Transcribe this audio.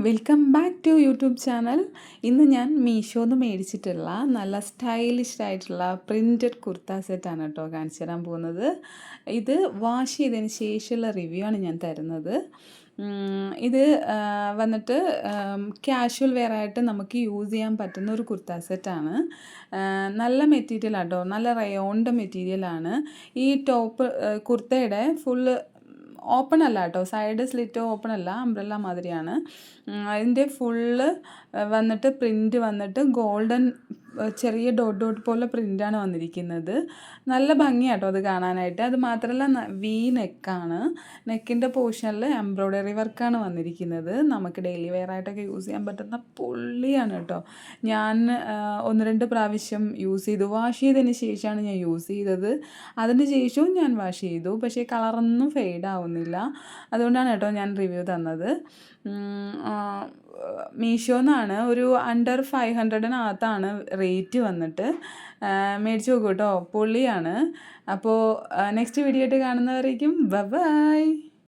Welcome back to YouTube channel ഇന്ന് ഞാൻ മീഷോന്ന് മേടിച്ചിട്ടുള്ള നല്ല സ്റ്റൈലിഷ് ആയിട്ടുള്ള പ്രിന്റഡ് കുർത്ത സെറ്റാണ് കേട്ടോ കാണിച്ചു തരാൻ പോകുന്നത്. ഇത് വാഷ് ചെയ്തതിന് ശേഷമുള്ള റിവ്യൂ ആണ് ഞാൻ തരുന്നത്. ഇത് വന്നിട്ട് ക്യാഷ്വൽ വെയർ ആയിട്ട് നമുക്ക് യൂസ് ചെയ്യാൻ പറ്റുന്ന ഒരു കുർത്ത സെറ്റാണ് നല്ല മെറ്റീരിയൽ ആട്ടോ നല്ല റയോണിന്റെ മെറ്റീരിയലാണ് ഈ ടോപ്പ് കുർത്തയുടെ ഫുള്ള് ഓപ്പൺ അല്ല കേട്ടോ സൈഡ് സ്ലിറ്റ് ഓപ്പൺ അല്ല അംബ്രല്ല മാതിരിയാണ് അതിന്റെ ഫുള്ള് വന്നിട്ട് പ്രിന്റ് വന്നിട്ട് ഗോൾഡൻ ചെറിയ ഡോട്ട് ഡോട്ട് പോലെ പ്രിന്റാണ് വന്നിരിക്കുന്നത്. നല്ല ഭംഗിയാട്ടോ അത് കാണാനായിട്ട്. അത് മാത്രമല്ല വി നെക്കാണ് നെക്കിന്റെ പോർഷനിൽ എംബ്രോയ്ഡറി വർക്കാണ് വന്നിരിക്കുന്നത്. നമുക്ക് ഡെയിലി വെയർ ആയിട്ടൊക്കെ യൂസ് ചെയ്യാൻ പറ്റുന്ന പുള്ളിയാണ് കേട്ടോ ഞാൻ ഒന്ന് രണ്ട് പ്രാവശ്യം യൂസ് ചെയ്തു. വാഷ് ചെയ്തതിന് ശേഷമാണ് ഞാൻ യൂസ് ചെയ്തത്. അതിന് ശേഷവും ഞാൻ വാഷ് ചെയ്തു. പക്ഷേ കളറൊന്നും ഫെയ്ഡ് ആവുന്നില്ല. അതുകൊണ്ടാണ് കേട്ടോ ഞാൻ റിവ്യൂ തന്നത്. മീഷോന്നാണ്. ഒരു അണ്ടർ ഫൈവ് ഹൺഡ്രഡിനകത്താണ് റേറ്റ് വന്നിട്ട് മേടിച്ച് നോക്കൂ കേട്ടോ പൊള്ളിയാണ്. അപ്പോൾ നെക്സ്റ്റ് വീഡിയോ ആയിട്ട് കാണുന്നവരേക്കും ബൈ